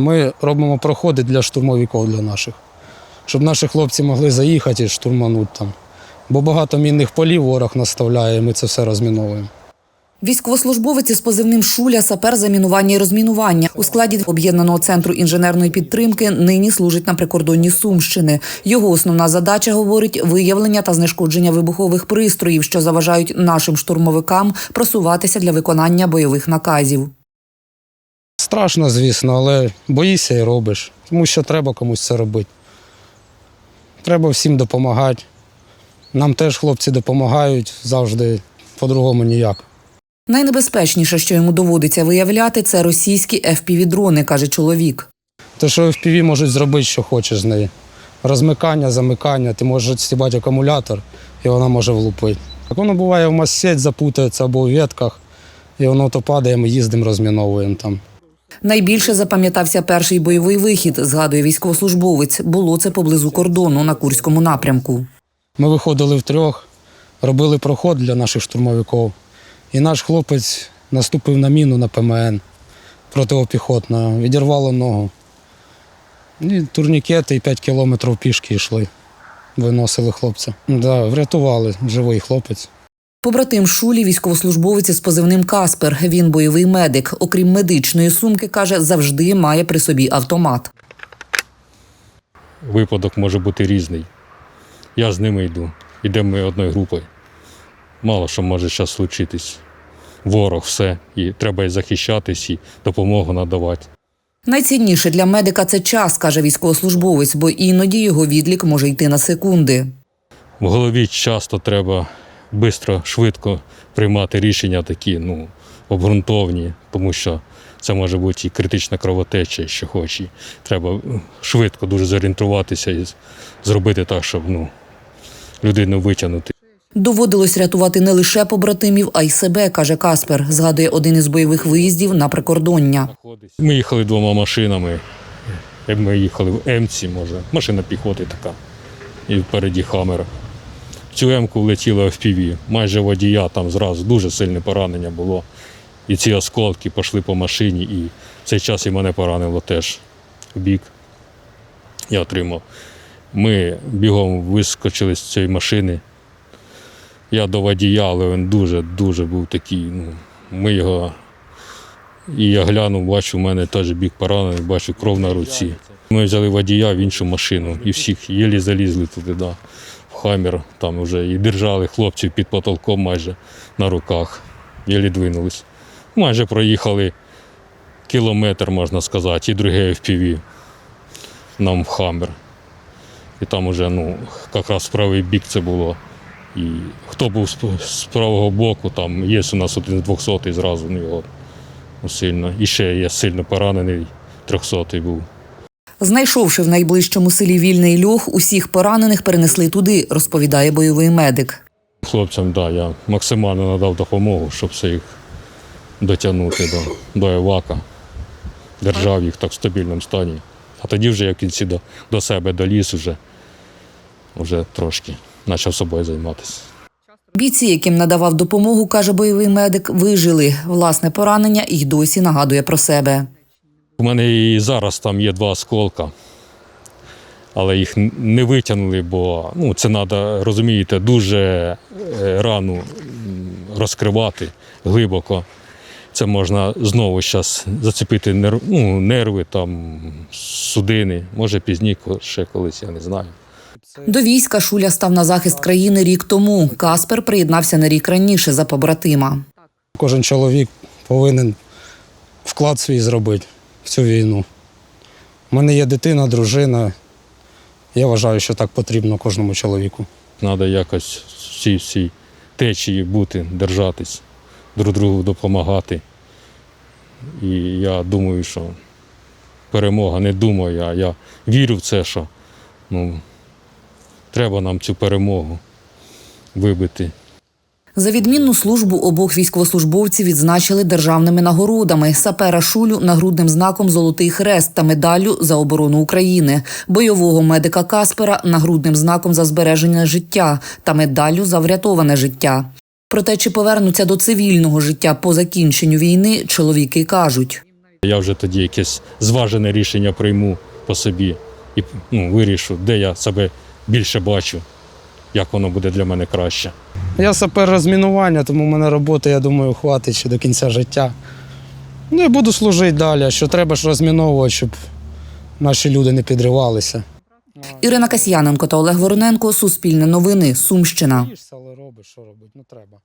Ми робимо проходи для штурмовиків для наших, щоб наші хлопці могли заїхати і штурманути там. Бо багато мінних полів ворог наставляє, і ми це все розміновуємо. Військовослужбовець із позивним Шуля, сапер замінування і розмінування у складі об'єднаного центру інженерної підтримки нині служить на прикордонні Сумщини. Його основна задача говорить виявлення та знешкодження вибухових пристроїв, що заважають нашим штурмовикам просуватися для виконання бойових наказів. Страшно, звісно, але боїшся і робиш, тому що треба комусь це робити. Треба всім допомагати. Нам теж хлопці допомагають завжди, по-другому ніяк. Найнебезпечніше, що йому доводиться виявляти, це російські FPV-дрони, каже чоловік. Те, що FPV можуть зробити, що хочеш з неї. Розмикання, замикання, ти можеш стібати акумулятор, і вона може влупити. Так воно буває, в массеть запутається або у ветках, і воно то падає, ми їздимо, розміновуємо там. Найбільше запам'ятався перший бойовий вихід, згадує військовослужбовець. Було це поблизу кордону на Курському напрямку. Ми виходили втрьох, робили проход для наших штурмовиків. І наш хлопець наступив на міну на ПМН протипіхотна, відірвало ногу. І турнікети і 5 кілометрів пішки йшли. Виносили хлопця. Да, врятували живий хлопець. Побратим Шулі, військовослужбовець із позивним Каспер. Він бойовий медик. Окрім медичної сумки, каже, завжди має при собі автомат. випадок може бути різний. Я з ними йду. Йдемо ми одною групою. Мало що може зараз случитись. Ворог, все. І треба і захищатись, і допомогу надавати. Найцінніше для медика це час, каже військовослужбовець, бо іноді його відлік може йти на секунди. В голові часто треба швидко, швидко приймати рішення такі, ну, обґрунтовні, тому що це може бути і критична кровотеча, що хоче. Треба е, швидко дуже зорієнтуватися і зробити так, щоб ну, людину витягнути. Доводилось рятувати не лише побратимів, а й себе, каже Каспер. Згадує один із бойових виїздів на прикордоння. Ми їхали двома машинами. Як ми їхали в Емці, може, машина піхоти така. І впереді Хаммер. В цю Емку влетіло FPV. Майже водія там зразу дуже сильне поранення було. І ці осколки пішли по машині, і в цей час і мене поранило теж в бік. Я отримав. Ми бігом вискочили з цієї машини. Я до водія, але він дуже-дуже був такий. Ну, ми його і я глянув, бачу, в мене теж бік поранений, бачу кров на руці. Ми взяли водія в іншу машину і всіх єлі залізли туди, да, в хамір. Там вже і держали хлопців під потолком майже на руках. Єлі двинулись. Майже проїхали кілометр, можна сказати, і друге FPV нам в хамір. І там уже, ну, якраз правий бік це було. І хто був з, правого боку, там є у нас один 200 зразу, ну його сильно. І ще є сильно поранений, 300 був. Знайшовши в найближчому селі вільний льох, усіх поранених перенесли туди, розповідає бойовий медик. Хлопцям, да, я максимально надав допомогу, щоб все їх дотягнути до, до Евака. Держав їх так в стабільному стані. А тоді вже я в кінці до, до себе доліз вже, вже трошки почав собою займатися. Бійці, яким надавав допомогу, каже бойовий медик, вижили. Власне поранення і досі нагадує про себе. У мене і зараз там є два осколка, але їх не витягнули, бо ну, це треба, розумієте, дуже е, рану розкривати глибоко. Це можна знову зараз зацепити нерв, ну, нерви, там, судини, може пізніше ще колись, я не знаю. До війська Шуля став на захист країни рік тому. Каспер приєднався на рік раніше за побратима. Кожен чоловік повинен вклад свій зробити в цю війну. У мене є дитина, дружина. Я вважаю, що так потрібно кожному чоловіку. Треба якось всі всі течії бути, держатись, друг другу допомагати. І я думаю, що перемога, не думаю, а я вірю в це, що ну, треба нам цю перемогу вибити. За відмінну службу обох військовослужбовців відзначили державними нагородами: сапера Шулю нагрудним знаком Золотий хрест та медаллю за оборону України, бойового медика Каспера нагрудним знаком за збереження життя та медаллю за врятоване життя. Про те, чи повернуться до цивільного життя по закінченню війни, чоловіки кажуть. Я вже тоді якесь зважене рішення прийму по собі і ну, вирішу, де я себе більше бачу, як воно буде для мене краще. Я сапер розмінування, тому в мене роботи, я думаю, хватить ще до кінця життя. Ну і буду служити далі. Що треба ж розміновувати, щоб наші люди не підривалися. Ірина Касьяненко та Олег Вороненко. Суспільне новини. Сумщина. але робиш, що робить, ну треба.